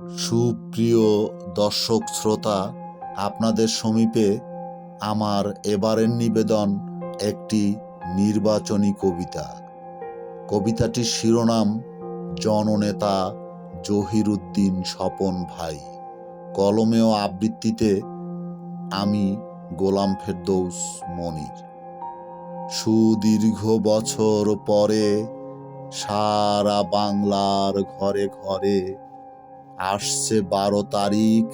সুপ্রিয় দর্শক শ্রোতা, আপনাদের সমীপে আমার এবারের নিবেদন একটি নির্বাচনী কবিতা। কবিতাটির শিরোনাম, জননেতা জহিরুদ্দিন স্বপন ভাই। কলমে ও আবৃত্তিতে আমি গোলাম ফেরদৌস মনির। সুদীর্ঘ বছর পরে সারা বাংলার ঘরে ঘরে আসছে বারো তারিখ,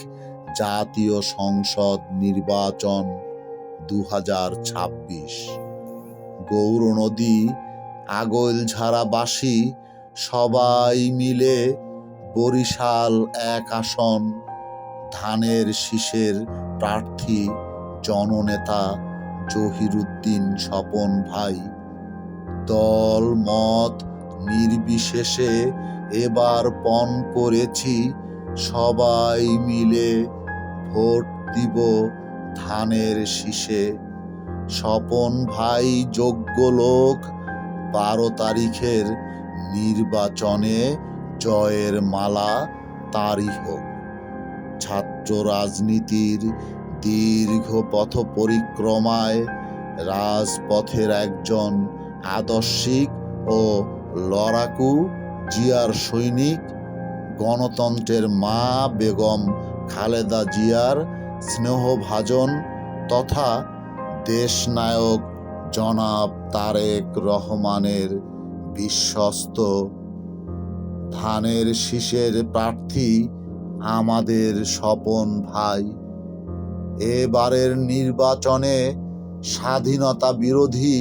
জাতীয় সংসদ নির্বাচন দু হাজার ছাব্বিশ। গৌর নদী আগৈলঝাড়াবাসী সবাই মিলে বরিশাল এক আসন, ধানের শীষের প্রার্থী জননেতা জহিরুদ্দিন স্বপন ভাই। দল মত নির্বিশেষে এবার পণ করেছি, সবাই মিলে ভোট দিব ধানের শীষে। স্বপন ভাই যোগ্য লোক, বারো তারিখের নির্বাচনে জয়ের মালা তারই হোক। ছাত্র রাজনীতির দীর্ঘ পথ পরিক্রমায় রাজপথের একজন আদর্শিক ও লড়াকু জিয়ার সৈনিক, গণতন্ত্রের মা বেগম খালেদা জিয়ার স্নেহভাজন তথা দেশনায়ক জনাব তারেক রহমানের বিশ্বস্ত ধানের শীষের প্রার্থী আমাদের স্বপন ভাই। এবারের নির্বাচনে স্বাধীনতা বিরোধী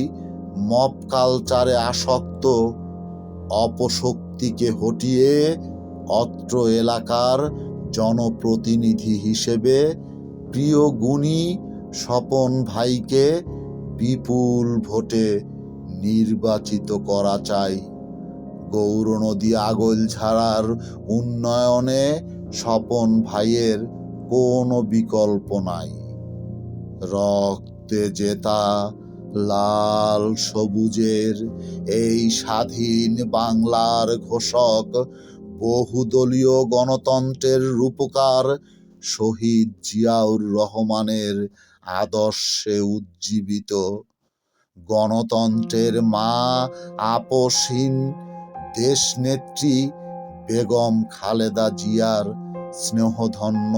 মব কালচারে আসক্ত অপশক্তিকে হটিয়ে অত্র এলাকার জনপ্রতিনিধি হিসেবে প্রিয় গুণী স্বপন ভাইকে বিপুল ভোটে নির্বাচিত করা চাই। গৌর গৌরনদী আগলঝাড়ার উন্নয়নে স্বপন ভাইয়ের কোনো বিকল্প নাই। রক্তে জেতা লাল সবুজের এই স্বাধীন বাংলার ঘোষক, বহুদলীয় গণতন্ত্রের রূপকার শহীদ জিয়াউর রহমানের আদর্শে উজ্জীবিত। গণতন্ত্রের মা আপসহীন দেশনেত্রী বেগম খালেদা জিয়ার স্নেহধন্য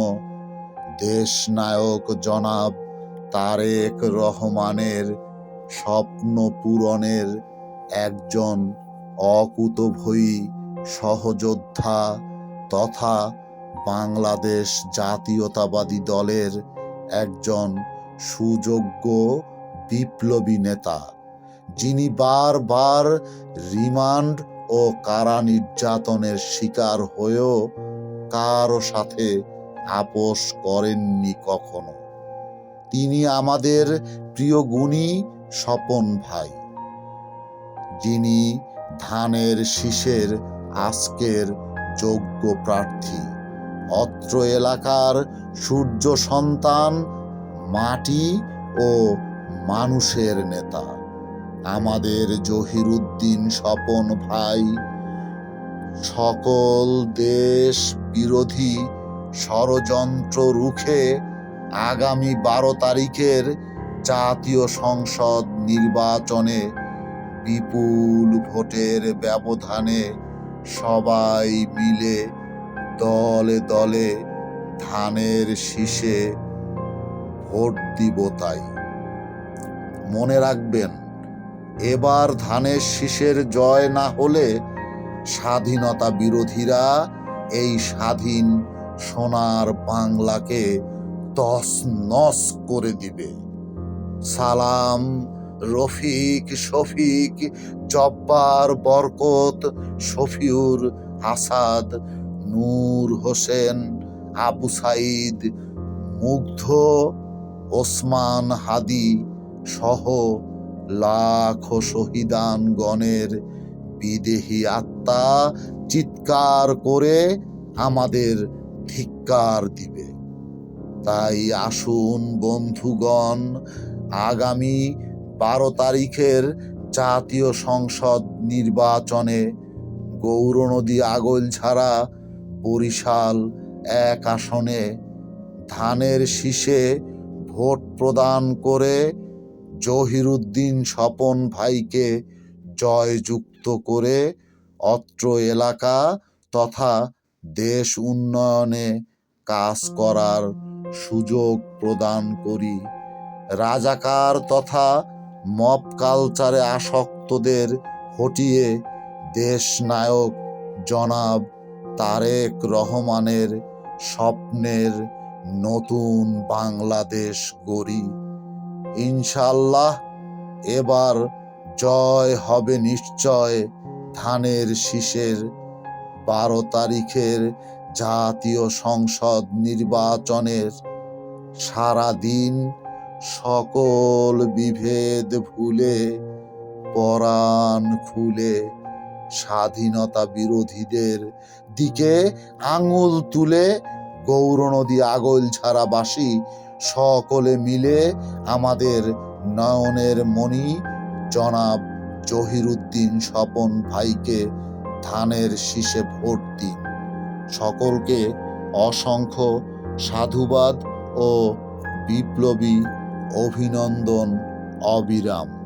দেশনায়ক জনাব তারেক রহমানের স্বপ্ন পূরণের একজন অকুতভয়ী সহযোদ্ধা তথা বাংলাদেশ জাতীয়তাবাদী দলের একজন সুযোগ্য বিপ্লবী নেতা, যিনি বারবার রিমান্ড ও কারা নির্যাতনের শিকার হয়েও কারও সাথে আপোষ করেননি কখনো। তিনি আমাদের প্রিয় গুণী স্বপন ভাই, যিনি ধানের শীষের আজকের যোগ্য প্রার্থী। অত্র এলাকার সূর্য সন্তান, মাটি ও মানুষের নেতা। আমাদের জহিরুদ্দিন স্বপন ভাই, সকল দেশ বিরোধী ষড়যন্ত্র রুখে আগামী বারো তারিখের জাতীয় সংসদ নির্বাচনে বিপুল ভোটের ব্যবধানে সবাই মিলে দলে দলে ধানের শীষে ভোট দিব তাই। মনে রাখবেন, এবার ধানের শীষের জয় না হলে স্বাধীনতা বিরোধীরা এই স্বাধীন সোনার বাংলাকে তস নস করে দিবে। সালাম, রফিক, শফিক, জব্বার, বরকত, শফিউর আসাদ নূর হোসেন, আবু সাইদ মুগ্ধ, ওসমান হাদি সহ লাখো শহীদানগণের বিদেহী আত্মা চিৎকার করে আমাদের ধিক্কার দিবে। তাই আসুন বন্ধুগণ আগামী বারো তারিখের জাতীয় সংসদ নির্বাচনে গৌরনদী আগল ছাড়া বরিশাল এক আসনে ধানের শীষে ভোট প্রদান করে জহিরুদ্দিন স্বপন ভাইকে জয়যুক্ত করে অত্র এলাকা তথা দেশ উন্নয়নে কাজ করার সুযোগ প্রদান করি। রাজাকার তথা মপ কালচারে আসক্তদের হটিয়ে দেশ নায়ক জনাব তারেক রহমানের স্বপ্নের নতুন বাংলাদেশ গড়ি। ইনশাল্লাহ এবার জয় হবে নিশ্চয় ধানের শীষের। বারো তারিখের জাতীয় সংসদ নির্বাচনের সারাদিন সকল বিভেদ ভুলে, পরাণ খুলে স্বাধীনতা বিরোধীদের দিকে আঙুল তুলে গৌরনদী আগল ছাড়াবাসী সকলে মিলে আমাদের নয়নের মণি জনাব জহিরুদ্দিন স্বপন ভাইকে ধানের শীষে ভোট দিন। সকলকে অসংখ্য সাধুবাদ ও বিপ্লবী অভিনন্দন অবিরাম।